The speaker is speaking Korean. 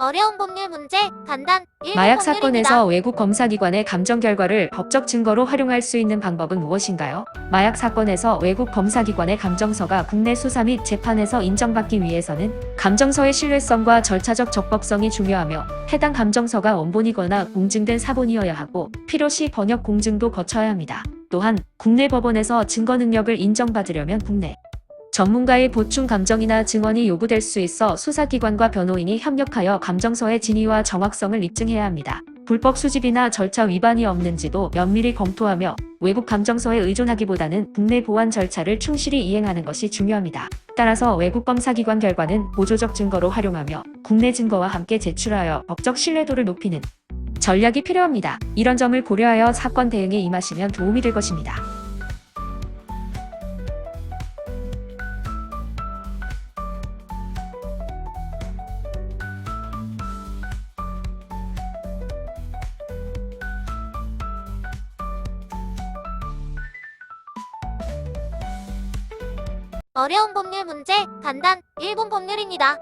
어려운 법률 문제 간단 1번 마약. 사건에서 외국 검사기관의 감정 결과를 법적 증거로 활용할 수 있는 방법은 무엇인가요? 마약 사건에서 외국 검사기관의 감정서가 국내 수사 및 재판에서 인정받기 위해서는 감정서의 신뢰성과 절차적 적법성이 중요하며 해당 감정서가 원본이거나 공증된 사본이어야 하고 필요시 번역 공증도 거쳐야 합니다. 또한 국내 법원에서 증거 능력을 인정받으려면 국내 전문가의 보충 감정이나 증언이 요구될 수 있어 수사기관과 변호인이 협력하여 감정서의 진위와 정확성을 입증해야 합니다. 불법 수집이나 절차 위반이 없는지도 면밀히 검토하며 외국 감정서에 의존하기보다는 국내 보안 절차를 충실히 이행하는 것이 중요합니다. 따라서 외국 검사기관 결과는 보조적 증거로 활용하며 국내 증거와 함께 제출하여 법적 신뢰도를 높이는 전략이 필요합니다. 이런 점을 고려하여 사건 대응에 임하시면 도움이 될 것입니다. 어려운 법률 문제 간단 1번 법률입니다.